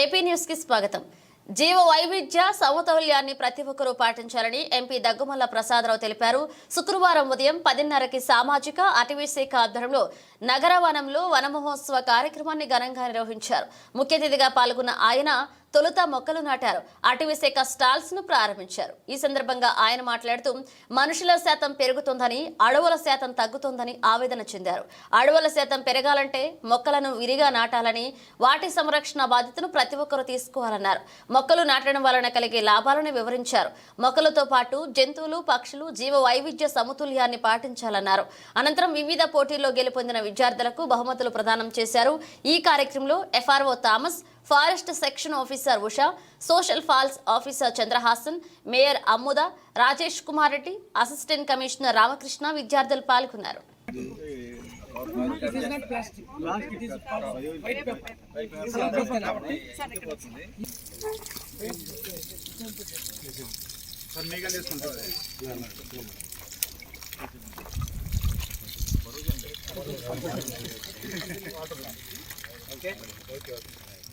AP న్యూస్కి స్వాగతం. జీవ వైవిధ్య సమతౌల్యాన్ని ప్రతి ఒక్కరూ పాటించాలని ఎంపీ దగ్గుమల్ల ప్రసాదరావు తెలిపారు. శుక్రవారం ఉదయం పదిన్నరకి సామాజిక అటవీ శాఖ ఆధ్వర్యంలో నగర వనంలో వనమహోత్సవ కార్యక్రమాన్ని ఘనంగా నిర్వహించారు. ముఖ్య అతిథిగా పాల్గొన్న ఆయన తొలుత మొక్కలు నాటారు. అటవీ శాఖ స్టాల్స్ను ప్రారంభించారు. ఈ సందర్భంగా ఆయన మాట్లాడుతూ మనుషుల శాతం పెరుగుతుందని అడవుల శాతం తగ్గుతుందని ఆవేదన చెందారు. అడవుల శాతం పెరగాలంటే మొక్కలను విరిగా నాటాలని వాటి సంరక్షణ బాధ్యతను ప్రతి ఒక్కరూ తీసుకోవాలన్నారు. మొక్కలు నాటడం వలన కలిగే లాభాలను వివరించారు. మొక్కలతో పాటు జంతువులు పక్షులు జీవ వైవిధ్య సమతుల్యాన్ని పాటించాలన్నారు. అనంతరం వివిధ పోటీల్లో గెలుపొందిన విద్యార్థులకు బహుమతులు ప్రదానం చేశారు. ఈ కార్యక్రమంలో FRO Thomas forest section officer Usha social falls officer Chandrahasan mayor అమ్ముద Rajesh Kumar Reddy assistant commissioner Ramakrishna విద్యార్థులు పాల్గొన్నారు. ఓకే ఓకే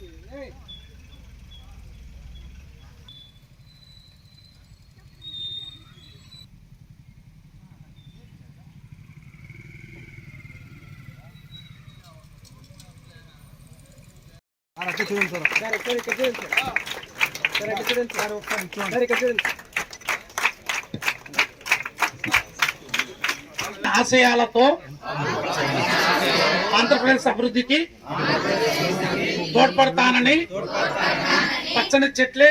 రాయా లేచా దున్నూరు అక్కడ చూడండి సార్ సార్ ఇక్కడ ఇక్కడ చూడండి సార్ సార్ ఇక్కడ చూడండి సార్ ఒకసారి చూడండి సార్ ఇక్కడ చూడండి ఆశయాలతో ఆంధ్రప్రదేశ్ అభివృద్ధికి తోడ్పడతానని పచ్చని చెట్లే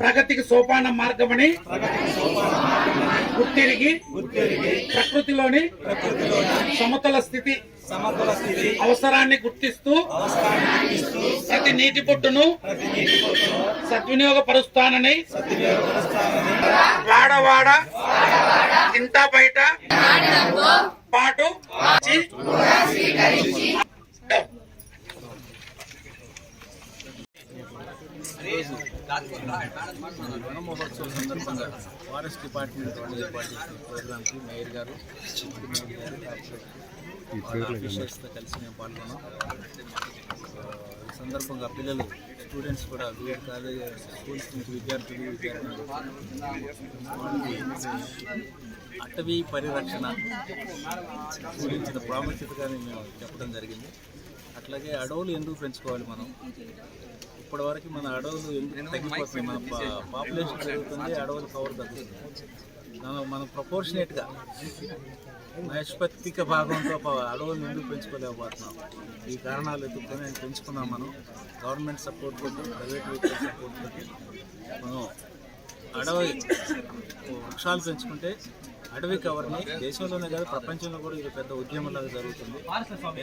ప్రగతికి సోపాన మార్గమని గుర్తిరిగి ప్రకృతిలోని సమతుల స్థితి అవసరాన్ని గుర్తిస్తూ ప్రతి నీటి పొట్టును సద్వినియోగపరుస్తానని వాడవాడ ఇంత బయట పాటు వన మహోత్సవం సందర్భంగా ఫారెస్ట్ డిపార్ట్మెంట్ వాళ్ళు ఏర్పాటు చేసిన ప్రోగ్రామ్కి మేయర్ గారు వాళ్ళ ఆఫీసర్స్తో కలిసి మేము పాల్గొన్నాం. ఈ సందర్భంగా పిల్లలు స్టూడెంట్స్ కూడా వివిధ కాలేజ్ స్కూల్స్ నుంచి విద్యార్థులు విద్యార్థులు అటవీ పరిరక్షణ గురించిన ప్రాముఖ్యతగానే మేము చెప్పడం జరిగింది. అట్లాగే అడవులు ఎందుకు పెంచుకోవాలి మనం? ఇప్పటివరకు మన అడవులు ఎందుకు తగ్గిపోతున్నాయి మన పాపులేషన్ పెరుగుతుంది అడవుల పవర్ తగ్గుతుంది మనం మనం ప్రపోర్షనేట్గా నైష్పత్తిక భాగంతో అడవులను ఎందుకు పెంచుకోలేకపోతున్నాం? ఈ కారణాలు ఎదుర్కొని ఆయన పెంచుకున్నాం మనం. గవర్నమెంట్ సపోర్ట్ తోటి ప్రైవేట్ వెహికల్ సపోర్ట్ తోటి మనం అడవి వృక్షాలు పెంచుకుంటే అడవి కవర్ని దేశంలోనే కాదు ప్రపంచంలో కూడా ఇది పెద్ద ఉద్యమంలాగా జరుగుతుంది.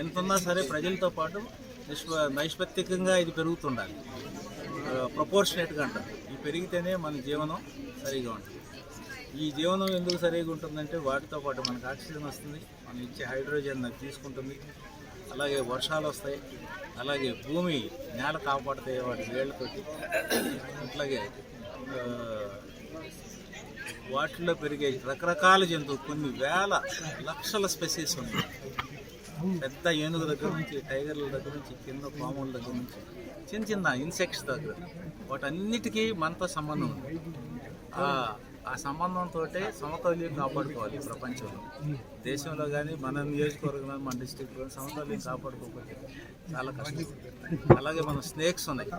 ఎంత ఉన్నా సరే ప్రజలతో పాటు నైష్పత్తికంగా ఇది పెరుగుతుండాలి. ప్రపోర్షనేట్గా అంటారు. ఇది పెరిగితేనే మన జీవనం సరిగా ఉంటుంది. ఈ జీవనం ఎందుకు సరిగా ఉంటుందంటే వాటితో పాటు మనకు ఆక్సిజన్ వస్తుంది మనం ఇచ్చే హైడ్రోజన్ తీసుకుంటుంది. అలాగే వర్షాలు వస్తాయి అలాగే భూమి నేల కాపాడుతాయి వాటి వేళ్ళతోటి. అట్లాగే వాటిలో పెరిగే రకరకాల జంతువులు కొన్ని వేల లక్షల స్పెసీస్ ఉన్నాయి. పెద్ద ఏనుగు దగ్గర నుంచి టైగర్ల దగ్గర నుంచి కింద పాముల దగ్గర నుంచి చిన్న చిన్న ఇన్సెక్ట్స్ దగ్గర. వాటన్నిటికీ మనతో సంబంధం ఉంది. ఆ సంబంధంతో సమతౌల్యం కాపాడుకోవాలి ప్రపంచంలో. దేశంలో కానీ మన నియోజకవర్గంలో మన డిస్టిక్లో సమతౌల్యం కాపాడుకోకపోతే చాలా కష్టం. అలాగే మన స్నేక్స్ ఉన్నాయి.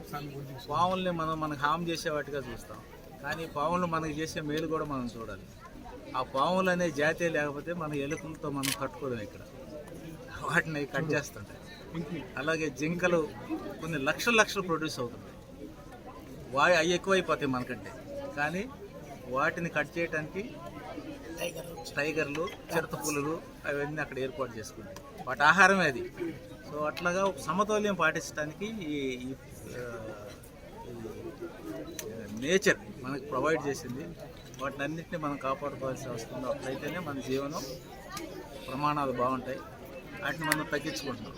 పాముల్ని మనం మనకు హామ్ చేసే వాటిగా చూస్తాం. కానీ పాములు మనకు చేసే మేలు కూడా మనం చూడాలి. ఆ పాములు అనే జాతే లేకపోతే మన ఎలుకలతో మనం కట్టుకోలేం ఇక్కడ. వాటిని కట్ చేస్తుంటాయి. అలాగే జింకలు కొన్ని లక్షల లక్షలు ప్రొడ్యూస్ అవుతుంటాయి. వా అవి ఎక్కువైపోతాయి మనకంటే. కానీ వాటిని కట్ చేయడానికి టైగర్లు చిరుత పులులు అవన్నీ అక్కడ ఏర్పాటు చేసుకుంటాయి. వాటి ఆహారమే అది. సో అట్లాగా సమతౌల్యం పాటించడానికి ఈ ఈ నేచర్ మనకు ప్రొవైడ్ చేసింది. వాటిని అన్నింటినీ మనం కాపాడుకోవాల్సి వస్తుంది అట్లయితేనే మన జీవనం ప్రమాణాలు బాగుంటాయి. వాటిని మనం తగ్గించుకుంటున్నాం.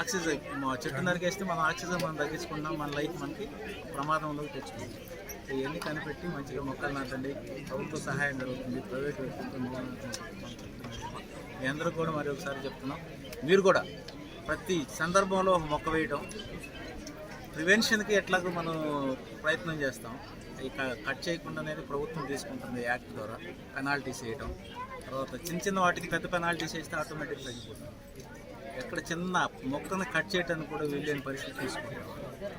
ఆక్సిజన్ చెట్టు నరికేస్తే మనం ఆక్సిజన్ మనం తగ్గించుకుంటున్నాం మన లైఫ్ మనకి ప్రమాదంలోకి తెచ్చుకుంటాం ఇవన్నీ కనిపెట్టి మంచిగా మొక్కలు నాటండి. ప్రభుత్వ సహాయం జరుగుతుంది ప్రైవేట్ వ్యక్తులతో మీ అందరూ కూడా మరి ఒకసారి చెప్తున్నాం. మీరు కూడా ప్రతి సందర్భంలో ఒక మొక్క వేయటం ప్రివెన్షన్కి ఎట్లాగో మనం ప్రయత్నం చేస్తాం. ఇక కట్ చేయకుండా అనేది ప్రభుత్వం తీసుకుంటుంది యాక్ట్ ద్వారా పెనాల్టీస్ వేయటం. చిన్న చిన్న వాటికి పెద్ద పెనాల్టీస్ వేస్తే ఆటోమేటిక్ తగ్గిపోతుంది. ఎక్కడ చిన్న మొక్కను కట్ చేయడానికి కూడా వీలైన పరిస్థితి తీసుకుంటాం